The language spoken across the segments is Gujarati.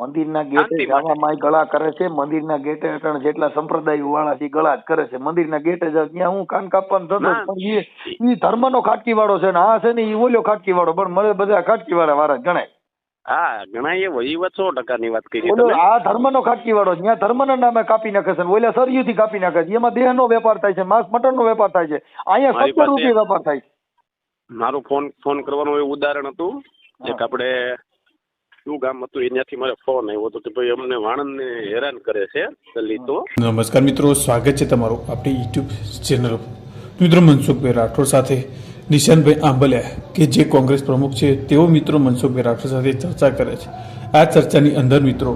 મંદિરના ગેટે માટે. ગળા કરે છે મંદિરના ગેટે અટણ જેટલા સંપ્રદાય વાળા છે ગળા જ કરે છે. મંદિરના ગેટે ત્યાં હું કાન કાપવાનું થતો પણ એ એ ધર્મનો ખાટકી વાળો છે ને આ છે ને એ ઓલ્યો ખાટકી વાળો પણ મને બધા ખાટકી વાળા વાળા ગણાય. હા ઘણા એ વહીવટ સો ટકાની વાત કરી તમે. આ ધર્મનો ખાટકી વાળો. ત્યાં ધર્મના નામે કાપી નાખે છે ઓલા સરયુથી કાપી નાખે છે. એમાં દેહનો વેપાર થાય છે માંસ મટનનો વેપાર થાય છે. અહીંયા સત્તર રૂપિયા વેપાર થાય છે. મારું ફોન ફોન કરવાનું એવું ઉદાહરણ હતું. એક આપણે શું ગામ હતું, એનાથી મારે ફોન આવ્યો હતો કે ભાઈ અમને વાણંદને હેરાન કરે છે દલિતો નમસ્કાર મિત્રો, સ્વાગત છે તમારું આપણી યુટ્યુબ ચેનલ મિત્રો, મનસુખભાઈ રાઠોડ સાથે નિશાનભાઈ આંબલિયા, કે જે કોંગ્રેસ પ્રમુખ છે, તેઓ મિત્રો મનસુખભાઈ રાઠોડ સાથે ચર્ચા કરે છે. આ ચર્ચાની અંદર મિત્રો,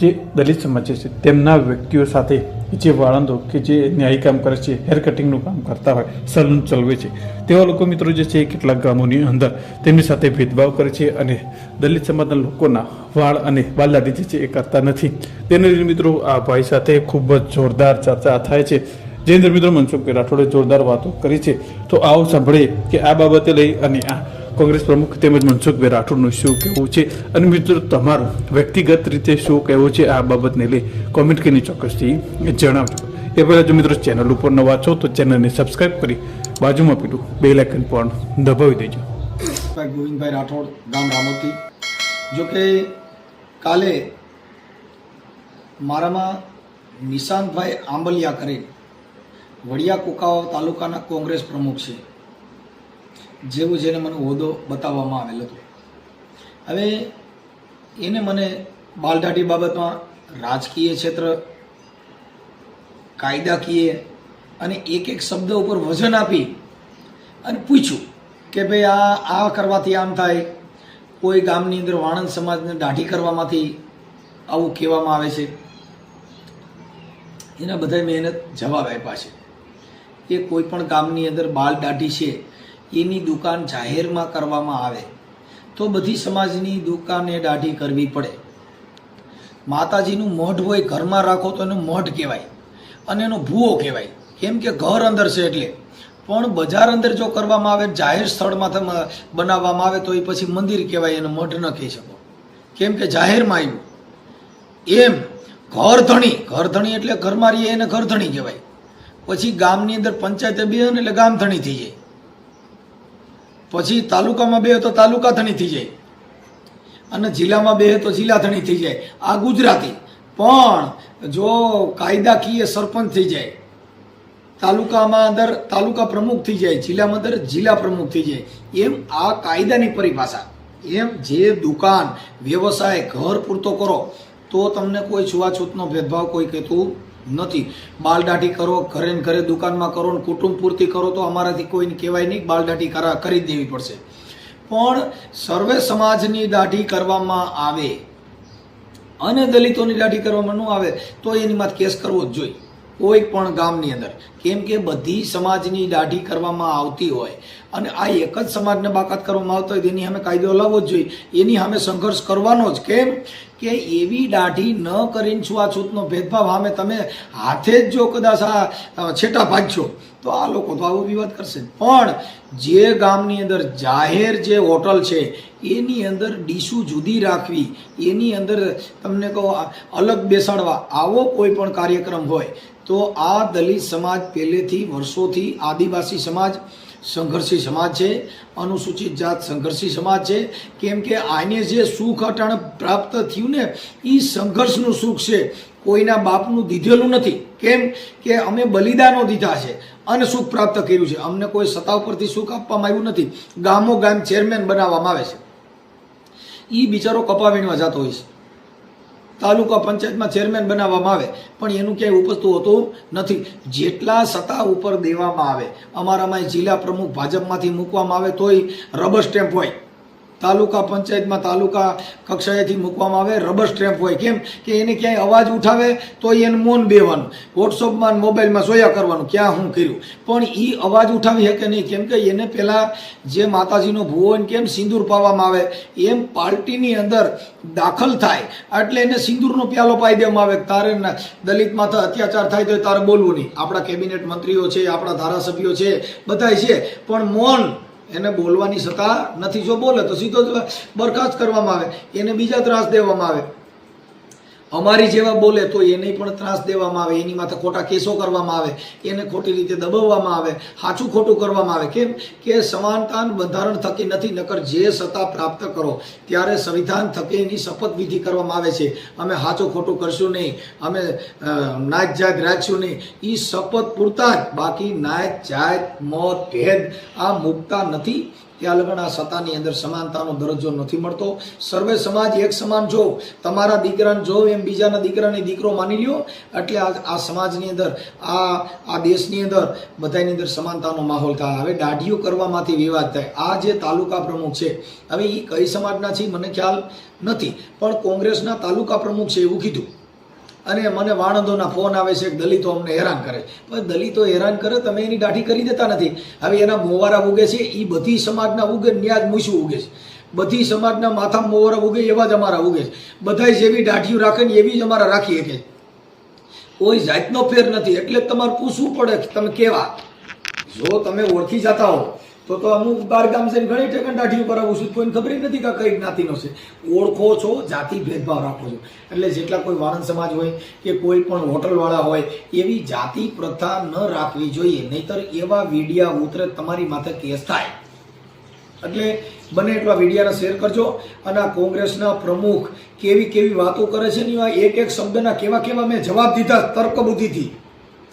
જે દલિત સમાજ છે, તેમના વ્યક્તિઓ સાથે જે વાળંદો કે જે ન્યાયી કામ કરે છે હેર કટિંગનું કામ કરતા હોય સલૂન ચલાવે છે. તેવા લોકો મિત્રો જે છે એ કેટલાક ગામોની અંદર તેમની સાથે ભેદભાવ કરે છે અને દલિત સમાજના લોકોના વાળ અને વાલદાટી જે છે એ કરતા નથી. તેને લીધે મિત્રો આ ભાઈ સાથે ખૂબ જ જોરદાર ચર્ચા થાય છે. જે અંદર મિત્રો મનસુખ રાઠોડે જોરદાર વાતો કરી છે. તો આવો સાંભળીએ કે આ બાબતે લઈ અને આ કોંગ્રેસ પ્રમુખ તેમજ મનસુખભાઈ રાઠોડનું શું કહેવું છે? અને મિત્રો, તમારું વ્યક્તિગત રીતે શું કહેવું છે આ બાબતને લઈ કોમેન્ટ કરીને ચોક્કસથી જણાવજો. એ પહેલાં જો મિત્રો ચેનલ ઉપર નવા છો, તો ચેનલને સબસ્ક્રાઇબ કરી બાજુમાં પેલું બે લાઇકન પણ દબાવી દેજો. ભાઈ ગોવિંદભાઈ રાઠોડ, ગામ રામોતી જો કે કાલે મારામાં નિશાંતભાઈ આંબલિયા કરે વડિયા કુકાવા તાલુકાના કોંગ્રેસ પ્રમુખ છે. જેવું જેને મને હોદ્દો બતાવવામાં આવેલ હતો. હવે એને મને બાલદાટી બાબતમાં રાજકીય ક્ષેત્ર, કાયદાકીય અને એક એક શબ્દ ઉપર વજન આપી અને પૂછ્યું કે ભાઈ આ આ કરવાથી આમ થાય, કોઈ ગામની અંદર વાણંદ સમાજને દાઢી કરવામાંથી આવું કહેવામાં આવે છે. એના બધા મહેનત જવાબ આપ્યા છે. કે કોઈ પણ ગામની અંદર બાલ દાઢી છે એની દુકાન જાહેરમાં કરવામાં આવે, તો બધી સમાજની દુકાને દાઢી કરવી પડે. માતાજીનું મઢ હોય ઘરમાં રાખો તો એનું મઢ કહેવાય અને એનો ભૂવો કહેવાય. કેમ કે ઘર અંદર છે એટલે. પણ બજાર અંદર જો કરવામાં આવે, જાહેર સ્થળમાં બનાવવામાં આવે, તો એ પછી મંદિર કહેવાય, એને મઢ ન કહી શકો. કેમ કે જાહેરમાં આવ્યું. એમ ઘર ધણી ઘર ધણી એટલે ઘરમાં રહીએ એને ઘર ધણી કહેવાય. પછી ગામની અંદર પંચાયતે બે એટલે ગામ ધણી થઈ જાય. પછી તાલુકામાં બે તો તાલુકા થણી થઈ જાય. અને જિલ્લામાં બે તો જિલ્લા થણી થઈ જાય. આ ગુજરાતી. પણ જો કાયદાકીય સરપંચ થઈ જાય, તાલુકામાં અંદર તાલુકા પ્રમુખ થઈ જાય, જિલ્લામાં અંદર જિલ્લા પ્રમુખ થઈ જાય, એમ આ કાયદાની પરિભાષા. એમ જે દુકાન, વ્યવસાય, ઘર પૂરતો કરો, તો તમને કોઈ છૂવાછૂતનો ભેદભાવ, કોઈ કહેતું નથી. બાલદાઢી કરો, ઘરે ને ઘરે દુકાનમાં કરો ને કુટુંબ પૂર્તિ કરો તો અમારાથી કોઈને કહેવાય નહીં બાલદાઢી કરા, કરી દેવી પડશે. પણ સર્વે સમાજની દાઢી કરવામાં આવે અને દલિતોની દાઢી કરવામાં ન આવે તો એની માથે કેસ કરવો જ જોઈએ. કોઈ પણ ગામની અંદર. કેમ કે બધી સમાજની દાઢી કરવામાં આવતી હોય અને આ એક જ સમાજને બાકાત કરવામાં આવતો હોય તેની સામે કાયદો લાવવો જ જોઈએ. એની સામે સંઘર્ષ કરવાનો જ. કેમ? કે એવી દાઢી ન કરીને છૂઆછૂતનો ભેદભાવ. સામે તમે હાથે જ જો કદાચ આ છેટા ભાગશો, તો આ લોકો તો આવો વિવાદ કરશે. પણ જે ગામની અંદર જાહેર જે હોટલ છે, એની અંદર ડીશું જુદી રાખવી, એની અંદર તમને કહો અલગ બેસાડવા, આવો કોઈ પણ કાર્યક્રમ હોય, તો આ દલિત સમાજ પહેલેથી, વર્ષોથી આદિવાસી સમાજ સંઘર્ષી સમાજ છે, અનુસૂચિત જાત સંઘર્ષી સમાજ છે. કેમ કે આને જે સુખ અટાણ પ્રાપ્ત થયું ને એ સંઘર્ષનું સુખ છે. કોઈના બાપનું દીધેલું નથી. કેમ કે અમે બલિદાનો દીધા છે અને સુખ પ્રાપ્ત કર્યું છે. અમને કોઈ સત્તા ઉપરથી સુખ આપવામાં આવ્યું નથી. ગામો ગામ ચેરમેન બનાવવામાં આવે છે. એ બિચારો કપા વીણવા જતો હોય છે. તાલુકા પંચાયતમાં ચેરમેન બનાવવામાં આવે. પણ એનું ક્યાંય ઉપજતું હોતું નથી. જેટલા સત્તા ઉપર દેવામાં આવે અમારામાં જિલ્લા પ્રમુખ ભાજપમાંથી મૂકવામાં આવે તોય રબર સ્ટેમ્પ હોય. તાલુકા પંચાયતમાં તાલુકા કક્ષાએથી મૂકવામાં આવે રબર સ્ટેમ્પ હોય. કેમ કે એને ક્યાંય અવાજ ઉઠાવે તો એને મૌન બેવાનું. વોટ્સઅપમાં મોબાઈલમાં સોયા કરવાનું, ક્યાં હું કર્યું? પણ એ અવાજ ઉઠાવી શકે નહીં. કેમ કે એને પહેલાં જે માતાજીનો ભૂવો હોય કેમ સિંદૂર પાવામાં આવે, એમ પાર્ટીની અંદર દાખલ થાય. એટલે એને સિંદૂરનો પ્યાલો પાઈ દેવામાં આવે તારે ના- દલિત માથે અત્યાચાર થાય તો તારે બોલવું નહીં. આપણા કેબિનેટ મંત્રીઓ છે, આપણા ધારાસભ્યો છે, બધાય છે. પણ મૌન એને બોલવાની સત્તા નથી. જો બોલે તો સીધો બરખાસ્ત કરવામાં આવે. એને બીજા ત્રાસ દેવામાં આવે. અમારી જેવા બોલે તો એને પણ ત્રાસ દેવામાં આવે, એની માથે ખોટા કેસો કરવામાં આવે, એને ખોટી રીતે દબાવવામાં આવે સાચું ખોટું કરવામાં આવે. કેમ કે સમાનતા બંધારણ થકી નથી, નકર જે સત્તા પ્રાપ્ત કરો, ત્યારે સંવિધાન થકી એની શપથવિધિ કરવામાં આવે છે. અમે સાચું ખોટું કરશું નહીં, અમે નાત જાત રાખશું નહીં. એ શપથ પૂરતા જ, બાકી નાત જાત, મોત, ભેદ આ મૂકતા નથી. ત્યાં લગન આ સત્તાની અંદર સમાનતાનો દરજ્જો નથી મળતો. સર્વે સમાજ એક સમાન જો. તમારા દીકરાને જો એમ બીજાના દીકરાને દીકરો માની લ્યો. એટલે આ આ સમાજની અંદર, આ આ દેશની અંદર બધાની અંદર સમાનતાનો માહોલ થાય. હવે દાઢીઓ કરવામાંથી વિવાદ થાય. આ જે તાલુકા પ્રમુખ છે, હવે એ કઈ સમાજના છે મને ખ્યાલ નથી. પણ કોંગ્રેસના તાલુકા પ્રમુખ છે એવું કીધું. અને મને વાણંદોના ફોન આવે છે દલિતો અમને હેરાન કરે પણ દલિતો હેરાન કરે તમે એની દાઢી કરી દેતા નથી. હવે એના મોવારા ઉગે છે એ બધી સમાજના ઉગે ન્યાજ મૂછું ઉગે છે. બધી સમાજના માથા મોવારા ઉગે એવા જ અમારા ઉગે છે. બધાય જેવી દાઢીઓ રાખે ને એવી જ અમારા રાખી શકે કોઈ જાતનો ફેર નથી. એટલે તમારે પૂછવું પડે તમે કેવા? જો તમે ઓળખી જતા હો, તો તો અમુક બાર ગામ છે ઘણી ઠેકાણ ઉપર આવું છું. કોઈને ખબર નથી કે કઈ જ્ઞાતિનો છે. ઓળખો છો, જાતિ ભેદભાવ રાખો છો. એટલે જેટલા કોઈ વાણંદ સમાજ હોય કે કોઈ પણ હોટલવાળા હોય, એવી જાતિ પ્રથા ન રાખવી જોઈએ. નહીતર એવા વિડિયા ઉતરે તમારી માથે કેસ થાય. એટલે બને એટલા વિડિયાને શેર કરજો અને આ કોંગ્રેસના પ્રમુખ કેવી કેવી વાતો કરે છે ને એક એક શબ્દના કેવા કેવા મેં જવાબ દીધા તર્ક બુદ્ધિથી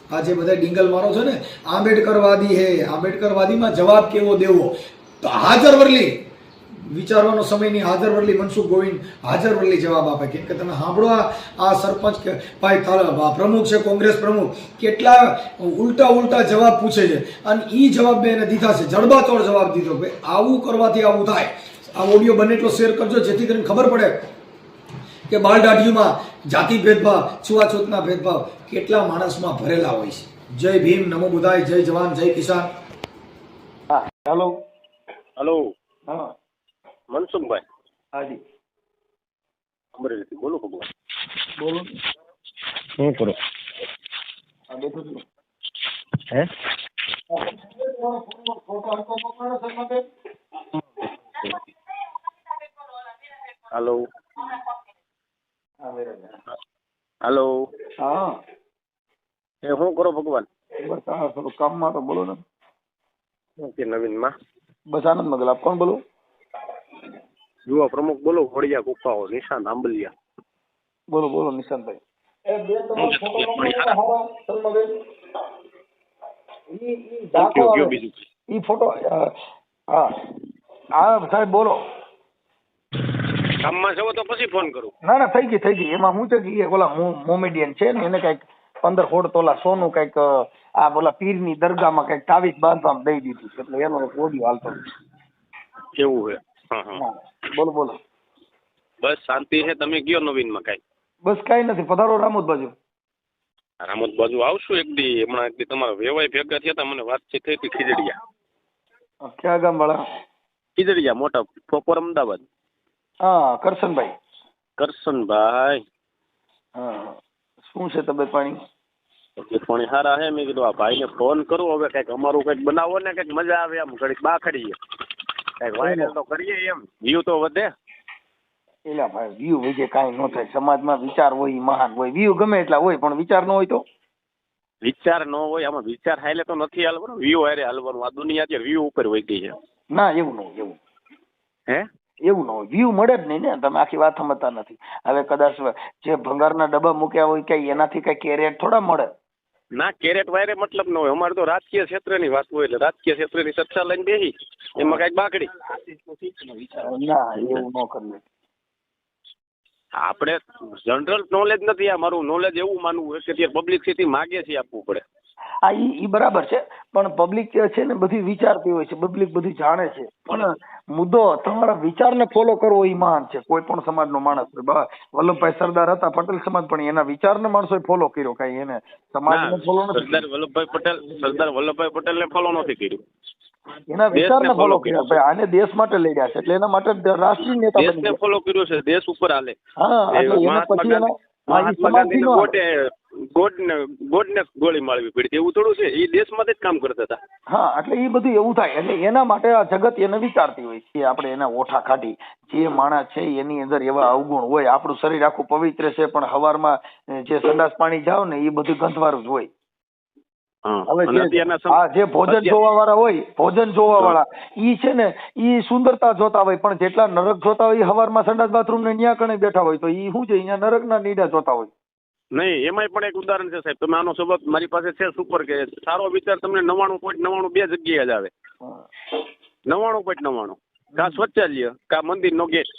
આ જે બધા ડિંગલ મારો છે ને, આંબેડકરવાદી હે, આંબેડકરવાદીમાં જવાબ કેવો દેવો? તો હાજર વરલી, વિચારવાનો સમય નહીં, હાજર વરલી મનસુખ ગોવિંદ હાજર વરલી જવાબ આપે. કેમ કે તમે સાંભળો આ સરપંચ કે ભાઈ પ્રમુખ છે, કોંગ્રેસ પ્રમુખ, કેટલા ઉલટા ઉલટા જવાબ પૂછે છે. અને એ જવાબ મેં એને દીધા છે, જડબાતોડ જવાબ દીધો ભાઈ આવું કરવાથી આવું થાય. આ ઓડિયો બને એટલો શેર કરજો, જેથી કરીને ખબર પડે કે બાળ દાઢીમાં જાતિ ભેદભાવ છૂઆછૂતના ભેદભાવ કેટલા માણસમાં ભરેલા હોય છે? જય ભીમ નમો બુધાય જય જવાન જય કિસાન. હેલો. હેલો. હા. મનસુખભાઈ. હાજી અમરેલીથી બોલો ભગવાન બોલો. શું કરો? હા બેઠો છું. હે? હાલો. હાલો. હા. એ શું કરો ભગવાન? બસ આ થોડું કામમાં તો બોલો ને. ઓકે નવીનમાં? બસ આનંદ મગલ આપ કોણ બોલો? યુવા પ્રમુખ બોલો હોળિયા ગુફાઓ નિશાન આંબલિયા. બોલો બોલો નિશાંતભાઈ ઈ ફોટો હા. હા સાહેબ બોલો. કામમાં છો તો પછી ફોન કરું. ના ના થઈ ગઈ થઈ ગઈ. એમાં હું છે કે એ ઓલા મોમેડિયન છે ને એને કંઈક પંદર સોળ તોલા સોનું કંઈક આ બોલા પીરની દરગાહમાં કંઈક તાવીજ બાંધવામાં દઈ દીધું એટલે એનો એક ઓડિયો હાલતો. કેવું છે? બોલો બોલો. બસ શાંતિ છે. તમે કયો નવીનમાં કઈ? બસ કઈ નથી. પધારો રામોદ બાજુ. રામોદ બાજુ આવશું એક દી. હમણાં એક દી તમારા વેવાય ભેગા થયા હતા મને વાતચીત થઈ હતી ખીજડીયા. ક્યાં ગામ વાળા ખીજડીયા મોટા પ્રોપર અમદાવાદ. હા કરશનભાઈ. કરશનભાઈ. હા શું છે તબિયત પાણી? તબિયત પાણી સારા છે મેં કીધું આ ભાઈને ફોન કરું હવે કંઈક અમારું કંઈક બનાવો ને કંઈક મજા આવે એમ ઘડીક બાખડીએ. કંઈક વાયરલ તો કરીએ એમ વ્યૂ તો વધે. એલા ભાઈ વ્યૂ વિજે કાંઈ ન થાય. સમાજમાં વિચાર હોય ઈ મહાન હોય. વ્યૂ ગમે એટલા હોય પણ વિચાર ન હોય તો? વિચાર ન હોય આમાં વિચાર હાલે તો નથી હાલવાનું. વ્યૂ હારે હાલવાનું. આ દુનિયા અત્યારે વ્યૂ ઉપર વહી ગઈ છે. ના એવું ન હોય એવું. હે? એવું ન હોય. વ્યૂ મળે જ નહીં ને. તમે આખી વાત સમજતા નથી. હવે કદાચ જે ભંગારના ડબ્બા મૂક્યા હોય કે એનાથી કઈ કેરેટ થોડા મળે. ના કેરેટ વાયરે મતલબ ન હોય. અમારે તો રાજકીય ક્ષેત્રની વાત હોય એટલે રાજકીય ક્ષેત્રની ચર્ચા લઈને બેસી. એમાં કંઈક બાકડી. ના એવું ન કરીએ. આપણે જનરલ નોલેજ નથી. આ મારું નોલેજ એવું માનવું છે કે અત્યારે પબ્લિસિટી માગે છે આપવું પડે. હા ઈ ઈ બરાબર છે પણ પબ્લિક છે ને બધી વિચારતી હોય છે પબ્લિક બધું જાણે છે. પણ મુદ્દો તમારા વિચારને ફોલો કરવો એ મહાન છે. કોઈ પણ સમાજનો માણસ વલ્લભભાઈ સરદાર હતા પટેલ સમાજ પણ એના વિચારને માણસોએ ફોલો કર્યો કઈ. એને સમાજને ફોલો નથી સરદાર વલ્લભભાઈ પટેલ સરદાર વલ્લભભાઈ પટેલને ફોલો નથી કર્યું. એના વિચારને ફોલો કર્યો ભાઈ આને દેશ માટે લડ્યા છે. એટલે એના માટે રાષ્ટ્રીય નેતા દેશને ફોલો કર્યો છે. દેશ ઉપર હાલે. હા એટલે એના પછી એના સમાજથી ગોડને ગોડને ગોળી માળવી પડી. એવું થોડું છે. એ દેશ માટે જ કામ કરતા હતા. હા એટલે એ બધું એવું થાય. એટલે એના માટે આ જગત એને વિચારતી હોય કે આપણે એના ઓઠા કાઢી. જે માણસ છે એની અંદર એવા અવગુણ હોય. આપણું શરીર આખું પવિત્ર છે પણ હવારમાં જે સંડાસ પાણી જાવ ને એ બધું ગંધવારું જ હોય. હવે જે ભોજન જોવા વાળા હોય ભોજન જોવા વાળા ઈ છે ને ઈ સુંદરતા જોતા હોય. પણ જેટલા નરક જોતા હોય હવારમાં સંડાસ બાથરૂમ ને ન્યા કણે બેઠા હોય તો ઈ શું છે? અહીંયા નરકના નીડા જોતા હોય. નહીં એમાંય પણ એક ઉદાહરણ છે સાહેબ. તમે આનો સબબ મારી પાસે છે સુપર કે સારો વિચાર તમને નવાણું પોઈન્ટ નવાણું બે જગ્યાએ જ આવે. નવાણું પોઈન્ટ નવાણું કા શૌચાલય કા મંદિરનો ગેટ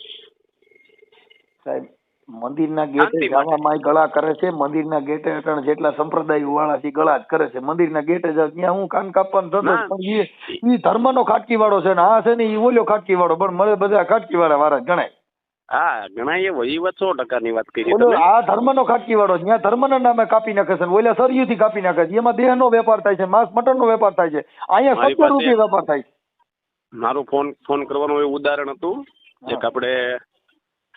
સાહેબ મંદિરના ગેટે. જવામાં ગળા કરે છે મંદિરના ગેટે અટાણે જેટલા સંપ્રદાય વાળા છે ગળા જ કરે છે. મંદિરના ગેટે જાવ ત્યાં હું કાન કાપવાનું થતો ના. પણ ઈ ધર્મ ધર્મનો ખાટકી વાળો છે ને આ છે ને એ ઓલ્યો ખાટકી વાળો પણ મળે બધા ખાટકી વાળા વાળા જ ગણાય. હા ઘણા એ વાત સો ટકાની વાત કરી આ ધર્મનો ખાટકી વાળો છે ત્યાં ધર્મના નામે કાપી નાખે છે ઓલા સરયુથી કાપી નાખે છે. એમાં દેહનો વેપાર થાય છે માંસ મટનનો વેપાર થાય છે. અહીંયા સત્તર રૂપિયા વેપાર થાય છે. મારો ફોન ફોન કરવાનું એવું ઉદાહરણ હતું. એક આપણે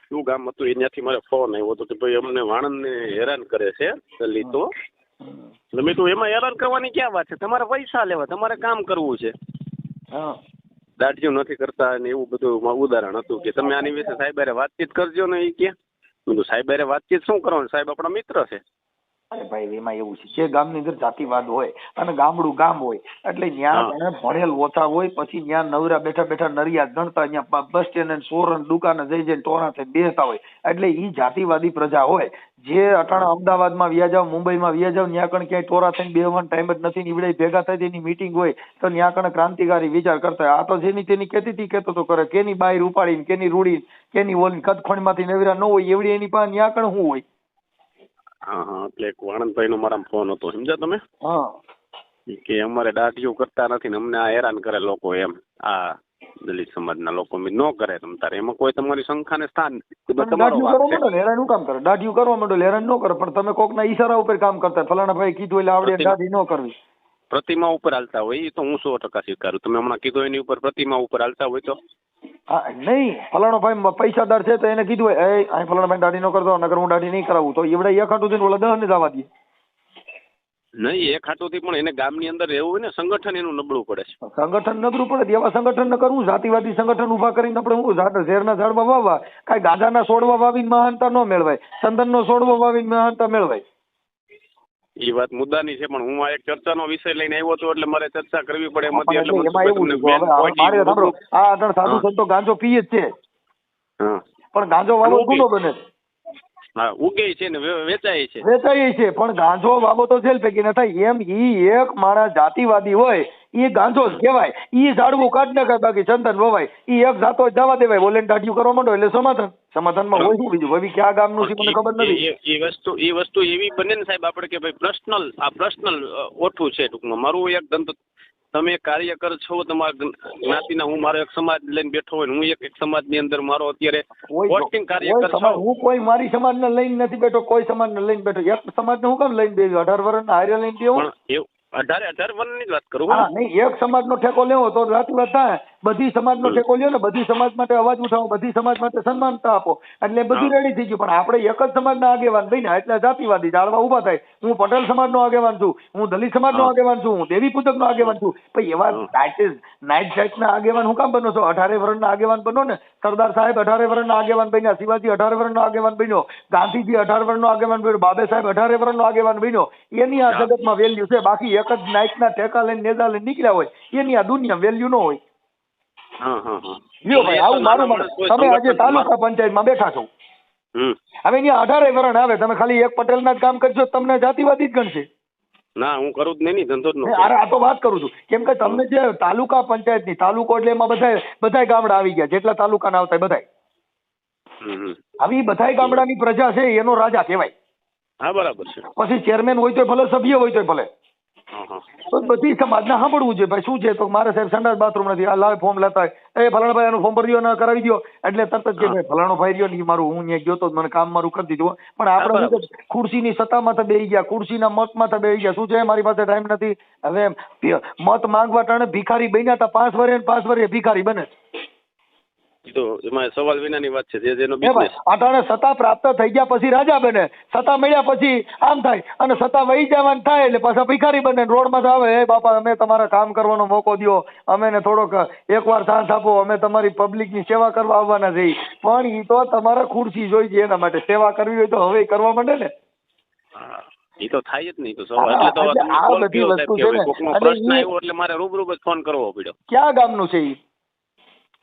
શું ગામ હતું એનાથી મારે ફોન આવ્યો હતો કે ભાઈ અમને વાણંદને હેરાન કરે છે દલિતો મેં તો એમાં હેરાન કરવાની ક્યાં વાત છે? તમારે પૈસા લેવા તમારે કામ કરવું છે. હા. દાઢીઓ નથી કરતા ને એવું બધું ઉદાહરણ હતું કે તમે આની વિશે સાહેબ હારે વાતચીત કરજો ને એ કે. સાહેબ હારે વાતચીત શું કરવાનું? સાહેબ આપણા મિત્ર છે. અરે ભાઈ એમાં એવું છે. જે ગામની અંદર જાતિવાદ હોય અને ગામડું ગામ હોય એટલે ત્યાં ભણેલ ઓછા હોય પછી ત્યાં નવરા બેઠા બેઠા નરિયા ગણતા ત્યાં બસ સ્ટેન્ડ સોરન દુકાને જઈ જઈને ટોણા થઈને બેસતા હોય એટલે ઈ જાતિવાદી પ્રજા હોય. જે અટાણા અમદાવાદમાં વ્યા જાવ મુંબઈમાં વ્યા જાવ ત્યાં કણ ક્યાંય ટોરા થઈને બેવાનો ટાઈમ જ નથી નીવડે ભેગા થાય તેની મીટિંગ હોય તો ત્યાં કણ ક્રાંતિકારી વિચાર કરતા હોય. આ તો જેની તેની કેતી હતી કેતો તો કરે કેની બાયર ઉપાડીને કેની રૂડીને કેની ઓલી કદખોણમાંથી નવીરા ન હોય એવડી એની પાસે ત્યાં કણ શું હોય? હા હા એટલે એક વાણંદભાઈનો મારા ફોન હતો સમજ્યા તમે? હા. કે અમારે દાઢીઓ કરતા નથી ને અમને આ હેરાન કરે લોકો એમ આ દલિત સમાજના લોકો મેં ન કરે તમ તારે. એમાં કોઈ તમારી સ્થાન પણ તમારો દાઢીયું વાંક કરવા માંડો હેરાનનું કામ કરે? દાઢીઓ કરવા માંડો હેરાન ન કરે પણ તમે કોકના ઈશારા ઉપર કામ કરતા ફલાણા ભાઈ કીધું એટલે આવડે દાઢી ન કરવી. પ્રતિમા ઉપર હાલતા હોય એ તો હું સો ટકા સ્વીકારું. તમે હમણાં કીધું એની ઉપર પ્રતિમા ઉપર હાલતા હોય તો? હા નહીં ફલાણો ભાઈ પૈસા પૈસાદાર છે તો એને કીધું હોય એ અહીં ફલાણો ભાઈ દાઢી ન કરતો નગર હું દાઢી નહીં કરાવું. તો એવડે એક હાટું થઈને ઓલા દહ ને જવા દે. નહીં એક થી પણ એને ગામની અંદર રહેવું હોય ને સંગઠન એનું નબળું પડે છે. સંગઠન નબળું પડે એવા સંગઠન ન કરવું જાતિવાદી સંગઠન ઊભા કરીને આપણે હું ઝાડ ઝેરના ઝાડવા વાવવા કાંઈ ગાંજાના છોડવા વાવીને મહાનતા ન મેળવાય ચંદનનો છોડવા વાવીને મહાનતા મેળવાય. એ વાત મુદ્દાની છે પણ હું આ એક ચર્ચાનો વિષય લઈને આવ્યો હતો એટલે મારે ચર્ચા કરવી પડે પણ એટલે એમાં એવું મારે સાંભળો આ આગળ સાધુ સંતો ગાંજો પીએ જ છે પણ ગાંજો અને ગુનો બને. હા ઉગે છે ને વેચાય છે. વેચાય છે પણ ગાંજો વાવો તો જેલ પૈકી ન થાય. એમ ઈ એક માણસ જાતિવાદી હોય એ ગાંજો જ કહેવાય. ઈ ઝાડવું કાઢ નાખાય બાકી ચંદન વવાય. ઈ એક જાતો જવા દેવાય બોલે દાઢિયું કરવા માંડો એટલે સમાધાન. સમાધાનમાં હોય શું બીજું? ભાઈ ક્યાં ગામનું છે મને ખબર નથી. એ- વસ્તુ એ વસ્તુ એવી બને ને સાહેબ આપણે કે ભાઈ પર્સનલ આ પર્સનલ ઓઠું છે ટૂંકમાં. મારું એક ધંધો તમે કાર્યકર છો તમારા જ્ઞાતિના હું મારો એક સમાજ લઈને બેઠો હોય હું એક એક સમાજની અંદર મારો અત્યારે વોટિંગ કાર્યકર સમાજ છું. હું કોઈ મારી સમાજને લઈને નથી બેઠો કોઈ સમાજને લઈને બેઠો. એક સમાજને હું કેમ લઈને બેઠો અઢાર વર્ષના હારે લઈને પણ અઢારે અઢાર વર્ષની જ વાત કરું હા. નહીં એક સમાજનો ઠેકો લેવો તો જાતિવાદ થાય. બધી સમાજનો ટેકો લ્યો ને બધી સમાજ માટે અવાજ ઉઠાવો બધી સમાજ માટે સન્માનતા આપો. એટલે બધું. રેડી થઈ ગયું પણ આપણે એક જ સમાજના આગેવાન બન્યા એટલે જાતિવાદી જાળવા ઊભા થાય. હું પટેલ સમાજનો આગેવાન છું હું દલિત સમાજનો આગેવાન છું હું દેવી પૂજકનો આગેવાન છું. ભાઈ એવા. નાઇટ નાઇટ જાતના આગેવાન હું કામ બનો છો? અઢારે વર્ણના આગેવાન બનો ને? સરદાર સાહેબ અઢારે વર્ણના આગેવાન બન્યા શિવાજી અઢારે વર્ષનો આગેવાન બન્યો ગાંધીજી અઢાર વર્ષનો આગેવાન બન્યો બાબે સાહેબ અઢારે વર્ણનો આગેવાન બન્યો. એની આ. જગતમાં વેલ્યુ છે. બાકી એક જ નાઇટના ટેકા લઈને નેદા લઈને નીકળ્યા હોય એની આ દુનિયા વેલ્યુ ન હોય. લ્યો ભાઈ આવું મારું માનો તમે આજે તાલુકા પંચાયતમાં બેઠા છો. હવે અહીંયા અઢારે વરણ આવે તમે ખાલી એક પટેલના જ કામ કરશો તમને જાતિવાદી જ ગણશે. ના હું કરું જ નહીં ધંધો જ નહીં, અરે આ તો વાત કરું છું. કેમ કે તમને જે તાલુકા પંચાયતની તાલુકો એટલે એમાં બધા બધા ગામડા આવી ગયા જેટલા તાલુકાના આવતા બધા. હવે ઈ બધાય ગામડાની પ્રજા છે એનો રાજા કહેવાય. હા બરાબર છે. પછી ચેરમેન હોય તો ભલે સભ્ય હોય તો ભલે. તો બધી સમાજને સાંભળવું જોઈએ. ભાઈ શું છે? તો મારે સાહેબ સંડાસ બાથરૂમ નથી. આ લાવે ફોર્મ લેતા હોય. એ ફલાણા ભાઈ એનું ફોર્મ ભરી દો ને કરાવી દો. એટલે તરત જ કે ભાઈ ફલાણો ભાઈ રહ્યો નહીં મારું હું ત્યાં ગયો તો મને કામ મારું કરી દીધું પણ આપણે ખુરશી ની સત્તા ખુરશીની સત્તામાં તો બેસી ગયા ખુરશીના મતમાં તો બેસી ગયા. શું છે? મારી પાસે ટાઈમ નથી. હવે મત માંગવા ટાણે ભિખારી બન્યા હતા પાંચ વર્ષે પાંચ વર્ષે ભિખારી બને. તો એમાં સવાલ વિનાની વાત છે જે જેનો બિઝનેસ અટાણે સત્તા પ્રાપ્ત થઈ ગયા પછી રાજા બને સત્તા મળ્યા પછી આમ થાય અને સત્તા વહી જવાનું થાય એટલે પાછા ભિખારી બને રોડમાં આવે હે બાપા અમે તમારા કામ કરવાનો મોકો દો અમે ને થોડોક એકવાર સાંસ આપો અમે તમારી પબ્લિકની સેવા કરવા આવવાના છીએ પણ ઈ તો તમારે ખુરશી જોઈ છે એના માટે સેવા કરવી હોય તો હવે કરવા માંડે ને. ઈ તો થાય જ નહીં તો સવાલ. એટલે તો છે. કોકનો પ્રશ્ન આવ્યો એટલે મારે રૂબરૂ જ ફોન કરવો પડ્યો. ક્યાં ગામનું છે ઈ?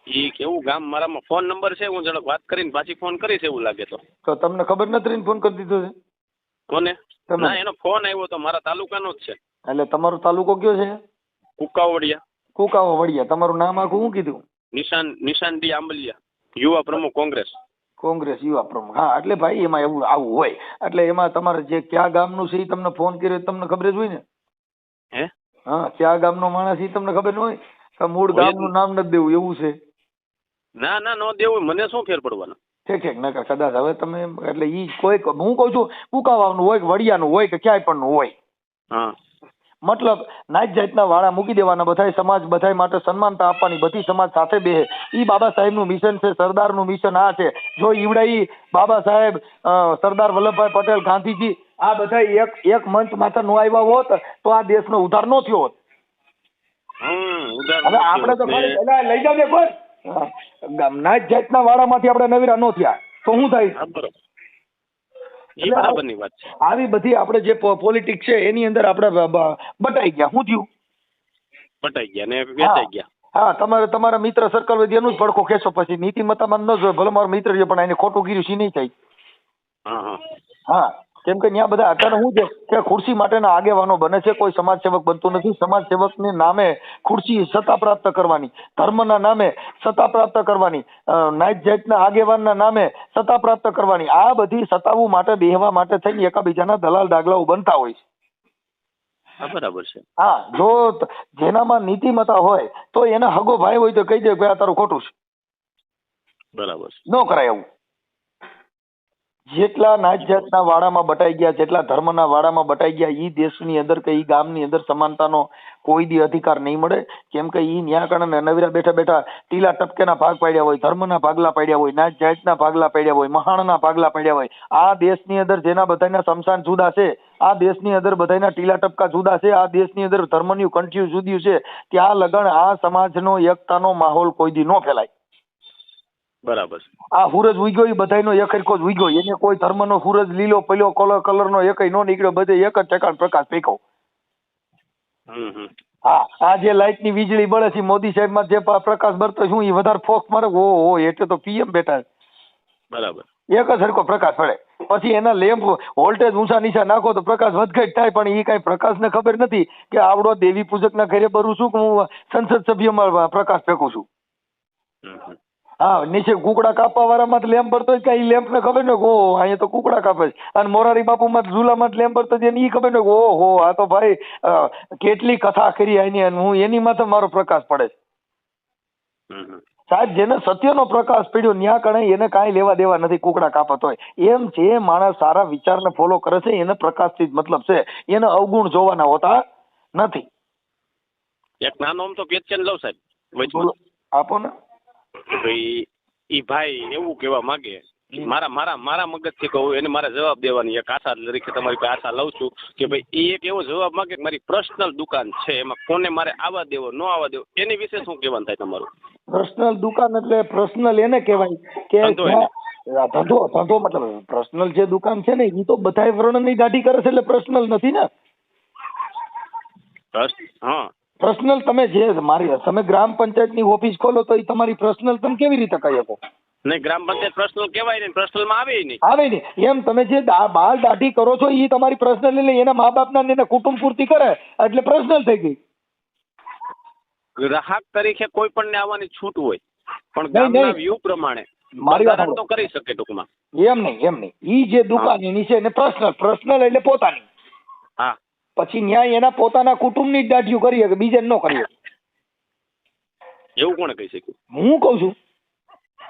ઈ કેવું ગામ મારામાં ફોન નંબર છે હું જરાક વાત કરીને પાછી ફોન કરીશ એવું લાગે તો. તો તમને ખબર નથી રહીને ફોન કરી દીધો છે? કોને? ના એનો ફોન આવ્યો તો મારા તાલુકાનો જ છે. એટલે તમારો તાલુકો કયો છે? કુકાવડિયા. કુકાવડિયા. તમારું નામ આખું શું કીધું? નિશાન નિશાન ડી આંબલિયા યુવા પ્રમુખ કોંગ્રેસ. કોંગ્રેસ યુવા પ્રમુખ. હા એટલે ભાઈ એમાં એવું આવું હોય. એટલે એમાં તમારે જે કયા ગામનું છે એ તમને ફોન કર્યો તમને ખબર જ હોય ને? હે? હા કયા ગામનો માણસ એ તમને ખબર ન હોય? મૂળ ગામનું નામ નથી દેવું એવું છે? ના ના નો દેવું મને શું ફેર પડવાનો? ઠીક ઠીક. નકર કદાચ હવે તમે એટલે ઈ કોઈ હું કહું છું કુકાવાનું હોય કે વડિયાનું હોય કે ક્યાંય પણ હોય. હા. મતલબ નાત જાતના વાળા મૂકી દેવાના બધાય સમાજ બધાય માટે સન્માનતા આપવાની બધી સમાજ સાથે બેહે ઈ બાબા સાહેબનું મિશન છે સરદારનું મિશન આ છે. જો ઈવડાઈ બાબા સાહેબ સરદાર વલ્લભભાઈ પટેલ ગાંધીજી આ બધા એક એક મંચ માથે નો આવ્યા હોત તો આ દેશનો ઉધાર નો થયો હોત. હવે આપણે તો લઈ જાવજે કોઈ નાત જાતના વાળામાંથી આપણે નવીરા નો થયા. તો શું થાય? એ બરાબરની વાત છે. આવી બધી આપણે જે પોલિટિક્સ છે એની અંદર આપણે બટાઈ ગયા. શું થયું? બટાઈ ગયા ને વેચાઈ ગયા. હા. તમારે તમારા મિત્ર સર્કલ વધી એનું જ પડખો ખેંચો પછી. નીતિ મતામાં ન જોઈએ ભલે મારો મિત્ર છે પણ એને ખોટું કર્યું છે નહીં થાય. હા હા. હા. કેમ કે ત્યાં બધા અત્યારે શું છે કે ખુરશી માટેના આગેવાનો બને છે કોઈ સમાજ સેવક બનતું નથી. સમાજ સેવકને નામે ખુરશી સત્તા પ્રાપ્ત કરવાની ધર્મના નામે સત્તા પ્રાપ્ત કરવાની નાઇટ જાતના આગેવાનના નામે સત્તા પ્રાપ્ત કરવાની. આ બધી સત્તાઓ માટે બેહવા માટે થઈને એકાબીજાના દલાલ ડાગલાઓ બનતા હોય છે. બરાબર છે. હા જો જેનામાં નીતિમતા હોય તો એના હગો ભાઈ હોય તો કહી દે કે આ તારું ખોટું છે. બરાબર ન કરાય એવું જેટલા નાચ જાતના વાડામાં બટાઈ ગયા, જેટલા ધર્મના વાડામાં બટાઈ ગયા એ દેશની અંદર કે એ ગામની અંદર સમાનતાનો કોઈ દી અધિકાર નહીં મળે. કેમ કે એ ન્યા કારણે નવીરા બેઠા બેઠા ટીલા ટપકેના ભાગ પાડ્યા હોય, ધર્મના ભાગલા પાડ્યા હોય નાચ જાતના ભાગલા પાડ્યા હોય મહાણના ભાગલા પાડ્યા હોય. આ દેશની અંદર જેના બધાના સમસાન જુદા છે, આ દેશની અંદર બધાના ટીલા ટપકા જુદા છે, આ દેશની અંદર ધર્મની કંઠ્યું જુદ્યું છે. ત્યાં લગણ આ સમાજનો એકતાનો માહોલ કોઈ દી ન ફેલાય. બરાબર. આ હુરજ ઉગ્યો એ બધાયનો એક જ ઉગ્યો. એને કોઈ ધર્મનો હુરજ લીલો પીલો કલર કલરનો એકય નો નીકળ્યો. બધે એક જ ઠેકાણ પ્રકાશ ફેંકો હા આ જે લાઇટની વીજળી બળે છે મોદી સાહેબમાં જે પ્રકાશ બરતો શું એ વધારે ફોક મારે ઓ હો એટલે તો પીએમ બેઠા. બરાબર. એક જ સરખો પ્રકાશ પડે. પછી એના લેમ્પ વોલ્ટેજ ઊંચા નીચા નાખો તો પ્રકાશ વધઘટ થાય પણ એ કાંઈ પ્રકાશને ખબર નથી કે આવડો દેવી પૂજકના ઘરે ભરું છું કે હું સંસદ સભ્યમાં પ્રકાશ ફેંકું છું. હા નીચે કુકડા કાપવા વાળામાં લેમ્પ ભરતો હોય કઈ લેમ્પ ને ખબર ને ઓ અહીંયા તો કુકડા કાપે છે. અને મોરારી બાપુ માં ઝુલામાં લેમ્પ ભરતો હોય એને ખબર ને ઓહો આ તો ભાઈ કેટલી કથા કરી આની અને હું એની માથે મારો પ્રકાશ પડે છે. સાહેબ જેને સત્યનો પ્રકાશ પીડ્યો ન્યા કણે એને કાંઈ લેવા દેવા નથી કુકડા કાપત હોય. એમ જે માણસ સારા વિચારને ફોલો કરે છે એને પ્રકાશથી જ મતલબ છે એને અવગુણ જોવાના હોતા નથી. એક નાનો આમ તો ક્વેશ્ચન લઉં સાહેબ. બોલો આપો ને. ભાઈ એ ભાઈ એવું કહેવા માંગે મારા મારા મારા મગજથી કહું એને મારે જવાબ દેવાની એક આશા તરીકે તમારી પાસે આશા લઉં છું કે ભાઈ એ એક એવો જવાબ માંગે કે મારી પર્સનલ દુકાન છે એમાં કોને મારે આવવા દેવો ન આવવા દેવો એની વિશે શું કહેવાનું થાય તમારું? પર્સનલ દુકાન એટલે પર્સનલ એને કહેવાય કે ધંધો ધંધો મતલબ પર્સનલ જે દુકાન છે ને એ તો બધાય વર્ણનની ગાડી કરે છે એટલે પર્સનલ નથી ને? હા. પર્સનલ તમે જે મારી તમે ગ્રામ પંચાયતની ઓફિસ ખોલો તો એ તમારી પર્સનલ તમે કેવી રીતે કહી શકો? નહીં ગ્રામ પંચાયત પર્સનલ કહેવાય ને પર્સનલમાં આવે નહીં. આવે નહીં. એમ તમે જે બાળ દાઢી કરો છો એ તમારી પર્સનલ એટલે એના મા બાપના ને એને કુટુંબ પૂર્તિ કરે એટલે પર્સનલ થઈ ગઈ. ગ્રાહક તરીકે કોઈ પણ ને આવવાની છૂટ હોય પણ નહીં, ગામના વ્યૂ પ્રમાણે મારી વાત તો કરી શકે ટૂંકમાં. એમ નહીં એમ નહીં. ઈ જે દુકાન એની છે એને પર્સનલ પર્સનલ એટલે પોતાની. હા. પછી ન્યાય એના પોતાના કુટુંબની જ દાઢીઓ કરી શકે બીજે ન કરી એવું કોણે કહી શક્યું? હું કઉ છું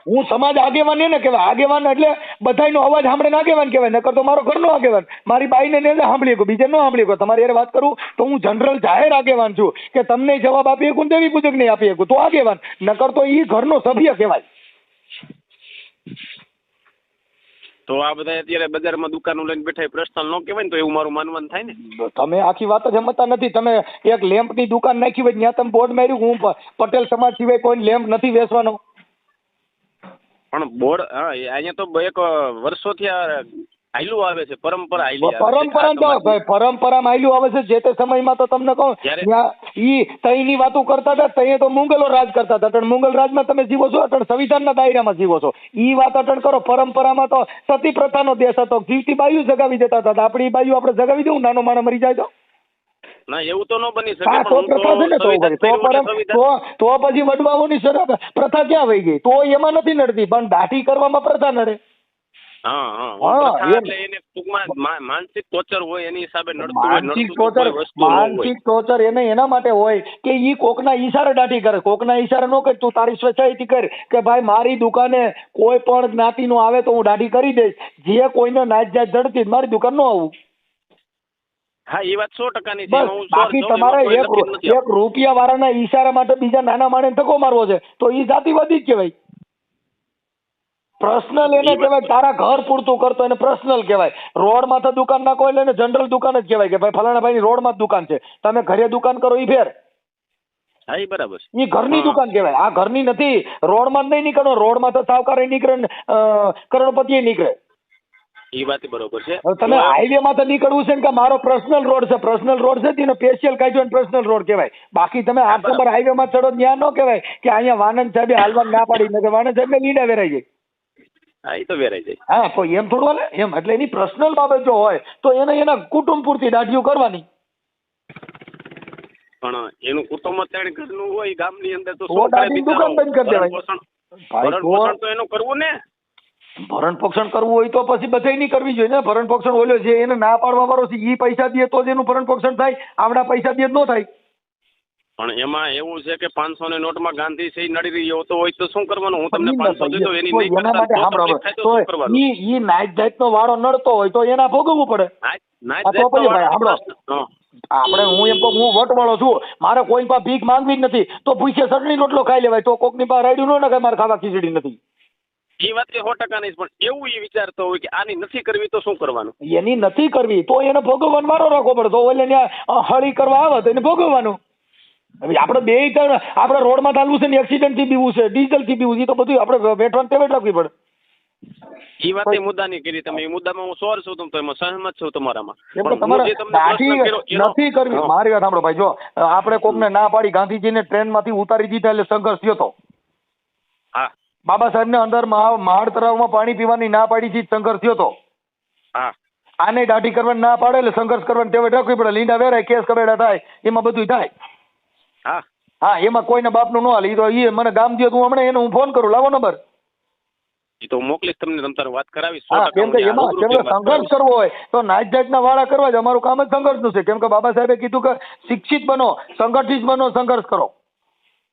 હું સમાજ આગેવાન એને કહેવાય. આગેવાન એટલે બધાનો અવાજ સાંભળે આગેવાન કહેવાય નકર તો મારો ઘરનો આગેવાન. મારી બાઈને ને સાંભળી શકો બીજે ન સાંભળી શકો તમારી યાર વાત કરું તો હું જનરલ જાહેર આગેવાન છું કે તમને જવાબ આપી શકું દેવી પૂજક નહીં આપી શકું. તો આગેવાન નકર તો એ ઘરનો સભ્ય કહેવાય. તો આ બધા અત્યારે બજારમાં દુકાનો લઈને બેઠા એ પર્સનલ ન કહેવાય ને તો એવું મારું માનવાનું થાય ને. તમે આખી વાત જ સમજતા નથી. તમે એક લેમ્પની દુકાન નાખી હોય ત્યાં તમે બોર્ડ માર્યું હું પટેલ સમાજ સિવાય કોઈ લેમ્પ નથી વેચવાનો. પણ બોર્ડ હા અહીંયા તો એક વર્ષોથી આ હાયલું આવે છે પરંપરા હાયલી પરંપરા તો ભાઈ પરંપરામાં આયલું આવે છે જે તે સમયમાં તો તમને કહું ઈ તઈની વાતો કરતા હતા તઈએ તો મુંગલો રાજ કરતા હતા. અટણ મુંગલ રાજમાં તમે જીવો છો અટણ સંવિધાનના દાયરામાં જીવો છો. ઈ વાત અટણ કરો પરંપરામાં તો સતી પ્રથાનો દેશ હતો. જીવતી બાયુ જગાવી દેતા હતા. આપણી બાયુ આપણે જગાવી દઉં નાનો માણસ મરી જાય તો? ના એવું તો ન બની શકે તો પ્રથા છે ને તો પછી. તો પછી વડવાઓની પ્રથા ક્યાં વહી ગઈ? તો એમાં નથી નડતી પણ દાઢી કરવામાં પ્રથા નડે. માનસિક ટોર્ચર હોય એની હિસાબે માનસિક ટોર્ચર કોઈ વસ્તુ ન હોય. માનસિક ટોર્ચર એને એના માટે હોય કે ઈ કોકના ઈશારે દાઢી કરે. કોકના ઈશારે નો કરે. તું તારી સ્વેચ્છાએથી કર કે ભાઈ મારી દુકાને કોઈ પણ જ્ઞાતિનું આવે તો હું દાઢી કરી દઈશ. જે કોઈને નાચ જાત જડતી મારી દુકાન નો આવું. હા એ વાત સો ટકાની છે. બાકી તમારે એક રૂપિયા વાળાના ઈશારા માટે બીજા નાના માણે ધક્કો મારવો છે. તો ઈ જાતિવાદી જ કહેવાય. પર્સનલ એને કહેવાય તારા ઘર પૂરતું કરતો એને પર્સનલ કહેવાય. રોડમાં તો દુકાન નાખો એટલે એને જનરલ દુકાન જ કહેવાય કે ભાઈ ફલાણા ભાઈની રોડમાં જ દુકાન છે. તમે ઘરે દુકાન કરો ઈ ફેર. હા એ બરાબર એ ઘરની. દુકાન કહેવાય. આ ઘરની નથી. રોડમાં જ નહીં નીકળો. રોડમાં તો સાવકાર નીકળે ને કરોડપતિ નીકળે. એ વાત બરોબર છે. તમે હાઈવે માં તો નીકળવું છે ને કે મારો પર્સનલ રોડ છે. પર્સનલ રોડ છે તેનો સ્પેશિયલ કાઢ્યો ને પર્સનલ રોડ કહેવાય. બાકી તમે આઠ નંબર હાઈવે માં ચડો ત્યાં ન કહેવાય કે અહીંયા વાનંદ સાહેબે હાલવા ના પાડી. ને કે વાનંદ સાહેબ લીડા વેરાઈ જાય. હા એ તો વેરાઈ જાય. હા કોઈ એમ થોડું હાલે? એમ એટલે એની પર્સનલ બાબત જો હોય તો એને એના કુટુંબ પૂરતી દાઢીઓ કરવાની. પણ એનું કુટુંબ અત્યારે ઘરનું હોય ગામની અંદર તો શું કરે દુકાન બંધ કરી દેવાય. ભરણ-પોષણ- તો એનું કરવું ને. ભરણ પોષણ કરવું હોય તો પછી બધા નહીં કરવી જોઈએ ને. ભરણ પોષણ ઓલ્યો છે એને ના પાડવા વાળો છે એ પૈસા દે તો જ એનું ભરણ પોષણ થાય આવડા પૈસા દે જ ન થાય. પણ એમાં એવું છે કે પાંચસો ની નોટમાં ગાંધી છે નડી રહ્યો તો હોય તો શું કરવાનું? હું તમને પાંચસો દીધો એની નહીં કરતા તો સાંભળો તકલીફ થાય તો તો શું કરવાનું? ઈ ઈ નાઈટ જાતનો વાળો નડતો હોય તો એના ભોગવવું પડે. ભાઈ સાંભળો. આપણે હું એમ કહું હું વટવાળો છું. મારે કોઈ પાસે ભીખ માંગવી જ નથી. તો ભૂખે ચટણી રોટલો ખાઈ લેવાય. તો કોકની પાસે રાડ્યું ન નખાય મારે ખાવા ખીચડી નથી. એ વાત સો ટકાની નહીં પણ એવું એ વિચારતો હોય કે આની નથી કરવી તો શું કરવાનું? એની નથી કરવી તો એને ભોગવવાનો વારો રાખવો પડે. તો ઓલે હળી કરવા આવે તો એને ભોગવવાનું. આપણે બે આપણે રોડમાં ચાલવું છે ને એક્સિડન્ટથી બીવું છે ડીઝલથી બીવું છે ઈ તો બધું આપણે વેઠવાનું પેમેન્ટ રાખવી પડે. વાત એ મુદ્દાની કરી તમે. એ મુદ્દામાં હું સોર છું તો એમાં સહમત છું તમારામાં. નથી કરવી. મારી વાત સાંભળો ભાઈ જો આપણે કોકને ના પાડી ગાંધીજીને ટ્રેનમાંથી ઉતારી દીધા એટલે સંઘર્ષ થયો હતો હા. બાબા સાહેબને અંદર મહા- મહાડ તળાવમાં પાણી પીવાની ના પાડી થી જ સંઘર્ષ થયો હતો હા. આને દાઢી કરવાની ના પાડે એટલે સંઘર્ષ કરવાની ટેવ રાખવી પડે. લીંડા વેરાય કેસ કબેડા થાય એમાં બધું થાય. હા. હા એમાં કોઈને બાપનું ન હાલે. એ તો એ મને ગામ દો હું હમણાં એને હું ફોન કરું. લાવો નંબર. એ તો મોકલીશ તમને તમ તારે વાત કરાવીશ. હા કેમ કે એમાં કેમ કે સંઘર્ષ કરવો હોય તો નાચ જાતના વાળા કરવા જ અમારું કામ જ સંઘર્ષનું છે. કેમ કે બાબા સાહેબે કીધું કે શિક્ષિત બનો સંગઠિત બનો સંઘર્ષ કરો.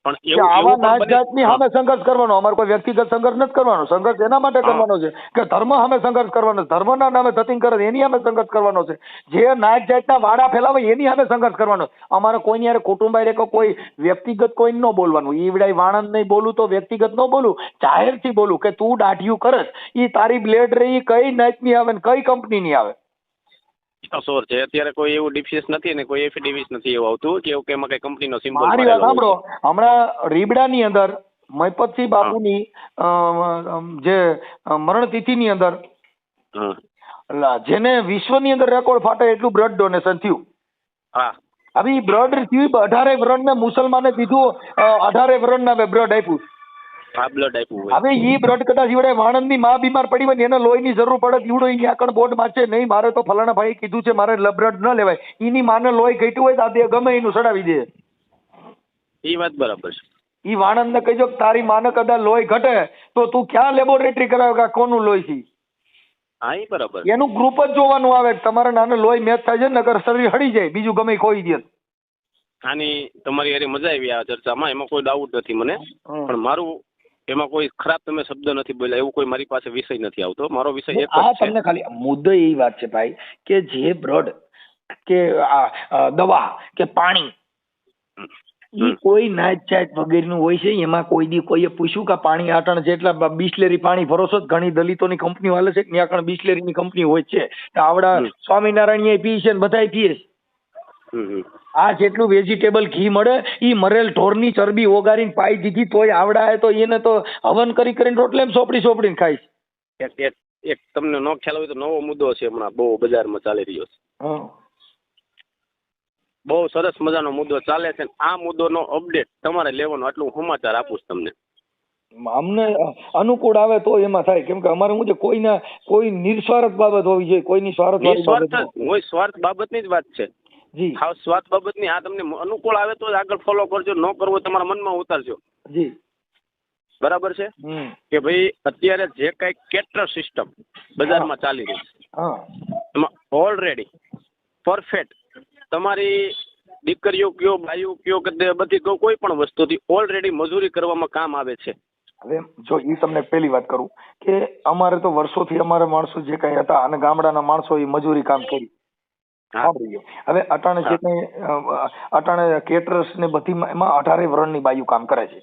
પણ એવું આવા નાચ જાતની સામે સંઘર્ષ કરવાનો અમારે કોઈ વ્યક્તિગત સંઘર્ષ નથી કરવાનો સંઘર્ષ એના માટે કરવાનો છે કે ધર્મ સામે સંઘર્ષ કરવાનો છે ધર્મના નામે થતી કરે એની સામે સંઘર્ષ કરવાનો છે. જે નાચ જાતના વાડા ફેલાવે એની સામે સંઘર્ષ કરવાનો. અમારે કોઈની યારે કુટુંબ કે કોઈ વ્યક્તિગત કોઈ ન બોલવાનું. ઈવડાઈ વાણંદ નહીં બોલું તો વ્યક્તિગત ન બોલું. જાહેરથી બોલું કે તું દાઢિયું કરસ એ તારી બ્લેડ રહી કઈ નાચની આવે ને કઈ કંપનીની આવે? સોર છે. અત્યારે કોઈ એવું ડિફિસ નથી ને કોઈ એફિડેવિસ નથી એવું આવતું. કે એવું કે એમાં કઈ કંપનીનો સિમ્બોલ મારી વાત સાંભળો. હમણાં રીબડાની અંદર મયપતસિંહ બાપુની જે મરણતિથિની અંદર જેને વિશ્વની અંદર રેકોર્ડ ફાટે એટલું બ્લડ ડોનેશન થયું. હા. હવે ઈ બ્લડ થયું અઢારે વરણને મુસલમાને દીધું અઢારે વરણના બ્લડ આપ્યું. આ બ્લડ આપ્યું હોય. હવે ઈ બ્લડ કદાચ ઈવડે વાણંદની માં બીમાર પડી હોય ને એને લોહીની જરૂર પડે ઈવડો ઈ આગળ બોર્ડમાં નહીં મારે તો ફલાણા ભાઈ કીધું છે મારે બ્લડ ન લેવાય. ઈની માને લોહી ઘટ્યું હોય તો આ દે ગમે એનું સડાવી દે. એ વાત બરાબર છે. ઈ વાણંદને કહેજો કે તારી માને કદાચ લોહી ઘટે તો તું ક્યાં લેબોરેટરી કરાવે કે કોનું લોહી છે? હા બરાબર એનું ગ્રુપ જ જોવાનું આવે તમારે નાને લોહી મેચ થાય છે ને નકર શરીર હળી જાય બીજું ગમે ઈ ખોઈ દે. આની તમારી હારે મજા આવી આ ચર્ચામાં એમાં કોઈ ડાઉટ નથી મને. પણ મારું એમાં કોઈ ખરાબ તમે શબ્દ નથી બોલ્યા એવું કોઈ મારી પાસે વિષય નથી આવતો. મારો વિષય એક આ તમને ખાલી મુદ્દો એ વાત છે ભાઈ કે જે બ્લડ કે દવા કે પાણી કોઈ નાચ વગેરેનું હોય છે? એમાં કોઈ દી કોઈએ પૂછ્યું કે પાણી આટણ જેટલા બિસ્લેરી પાણી ભરોસો જ ઘણી દલિતોની કંપની વાલે છે ત્યાં આગળ બિસ્લેરીની કંપની હોય છે. આવડા. સ્વામિનારાયણ પી છે ને બધા પીએ છે? આ જેટલું વેજીટેબલ ઘી મળે એ મરેલ ઢોરની ચરબી ઓગારીને પાઈ દીધી તોય આવડાય તો એને તો હવન કરી કરીને રોટલે સોપડી સોપડીને ખાય એક એક એક તમને નો ખ્યાલ હોય તો નવો મુદ્દો છે હમણાં બહુ બજારમાં ચાલી રહ્યો છે. બહુ સરસ મજાનો મુદ્દો ચાલે છે આ મુદ્દોનો અપડેટ તમારે લેવાનો આટલું સમાચાર આપું છું તમને. અમને અનુકૂળ આવે તો એમાં થાય કેમ કે અમારે હું છે કોઈના કોઈ નિસ્વાર્થ બાબત હોવી જોઈએ કોઈની સ્વાર્થ નિસ્વાર્થ હોય સ્વાર્થ બાબતની જ વાત છે. જી. હાવ સ્વાર્થ બાબતની આ તમને અનુકૂળ આવે તો જ આગળ ફોલો કરજો. ન કરવો તમારા મનમાં ઉતારજો. જી. બરાબર છે? કે ભાઈ અત્યારે જે કઈ કેટર સિસ્ટમ બજારમાં ચાલી રહી છે એમાં ઓલરેડી પરફેક્ટ તમારી દીકરીઓ કયો ભાઈઓ કયો કે બધી કોઈ પણ વસ્તુથી ઓલરેડી મજૂરી કરવામાં કામ આવે છે. હવે જો એ તમને પહેલી વાત કરું કે અમારે તો વર્ષોથી અમારા માણસો જે કઈ હતા અને ગામડાના માણસો એ મજૂરી કામ કરી. હા. હવે અટાણે જે કઈ અટાણે કેટરર્સ ને બધી એમાં અઢારે વર્ણની બાયુ કામ કરે છે.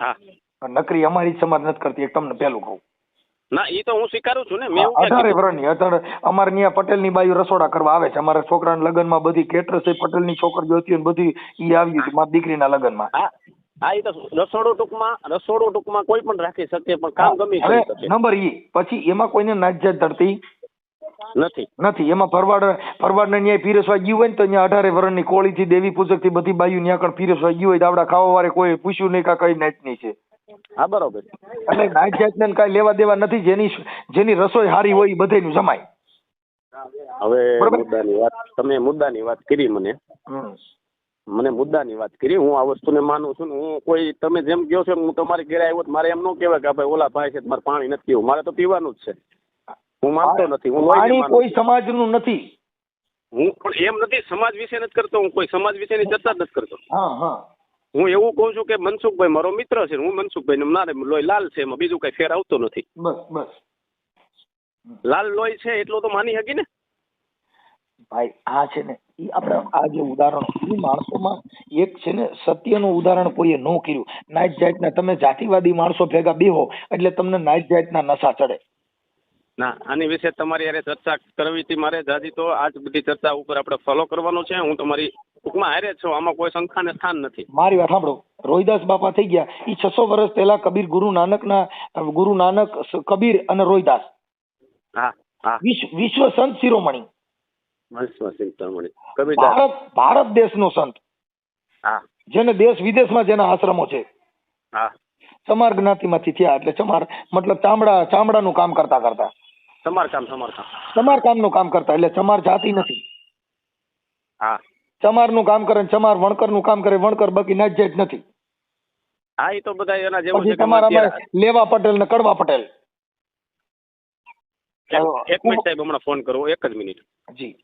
હા. નકરી અમારી સમાજ નથી કરતી એક તમને પહેલું કહું. ના એ તો હું સ્વીકારું છું ને મેં અઢારે કીધું? વર્ણની અઢારે અમારે ત્યાં પટેલની બાયુ રસોડા કરવા આવે છે. અમારા છોકરાના લગ્નમાં બધી કેટરર્સ પટેલ પટેલની છોકરીઓ હતી અને બધી ઈ આવી હતી મારી દીકરીના લગ્નમાં. હા એ તો રસોડું ટૂંકમાં રસોડું ટૂંકમાં કોઈ પણ રાખી શકે પણ કામ ગમે શકે. નંબર ઈ પછી એમાં કોઈને નાચજાત ધરતી નથી. નથી. એમાં ફરવાડ ફરવાડને ન્યાય પીરસવા ગયું હોય ને તો ત્યાં અઢારે વર્ણની કોળીથી દેવી પૂજકથી બધી બાયુ ન્યા આગળ પીરસવા ગયું હોય તો આપડા ખાવા વાળે કોઈ પૂછ્યું નહીં કે કઈ નાચની છે. હા બરોબર. એટલે નાચ જાતને કાંઈ લેવા દેવા નથી. જેની જેની રસોઈ હારી હોય એ બધાયનું જમાય. હવે. મુદ્દાની વાત તમે મુદ્દાની વાત કરી મને. મને મુદ્દાની વાત કરી. હું આ વસ્તુને માનું છું ને હું કોઈ તમે જેમ કહો છો હું તમારી ઘરે આવ્યો મારે એમ ન કહેવાય કે ભાઈ ઓલા ભાઈ છે મારે પાણી નથી પીવું. મારે તો પીવાનું જ છે. હું માનતો નથી હું વાણી કોઈ સમાજ સમાજનું નથી. હું પણ એમ નથી સમાજ વિશે નથી કરતો હું કોઈ સમાજ વિશેની ચર્ચા નથી કરતો. હા હા. હું એવું કહું છું કે મનસુખભાઈ મારો મિત્ર છે હું મનસુખભાઈ મારે લોહી લાલ છે એમાં બીજું કઈ ફેર આવતો નથી. બસ બસ. લાલ લોહી છે એટલું તો માની શકી ને? ભાઈ આ છે ને એ આપણે આ જે ઉદાહરણ એ માણસોમાં એક છે ને સત્યનું ઉદાહરણ કોઈએ ન કર્યું. નાચ જાતના તમે જાતિવાદી માણસો ભેગા બેહો એટલે તમને નાચ જાતના નશા ચડે. ના આની વિશે તમારી યારે ચર્ચા કરવી હતી મારે દાદી તો આજ બધી ચર્ચા ઉપર આપણે ફોલો કરવાનું છે. હું તમારી ટૂંકમાં હારે છું આમાં કોઈ શંખાને સ્થાન નથી. મારી વાત સાંભળો. રોહિદાસ બાપા થઈ ગયા. એ છસો વર્ષ પહેલા કબીર ગુરુ નાનકના ગુરુ નાનક કબીર અને રોહિદાસ. હા હા. વિશ્વ સંત શિરોમણી. ભારત ભારત દેશનો સંત. હા. જેને દેશ વિદેશમાં જેના આશ્રમો છે. હા. ચમાર જ્ઞાતિમાંથી થયા એટલે ચમાર મતલબ ચામડા ચામડાનું કામ કરતા કરતા. સમારકામ સમારકામ ચમારનું કામ કરતા એટલે ચમાર જાતી નથી. હા. ચમારનું કામ કરે ને ચમાર વણકરનું કામ કરે વણકર બાકી નાચ જાત નથી. હા એ તો બધા એના જેવું છે તમારામાં લેવા પટેલ ને કડવા પટેલ. એક મિનિટ સાહેબ હમણાં ફોન કરો એક જ મિનિટ. જી.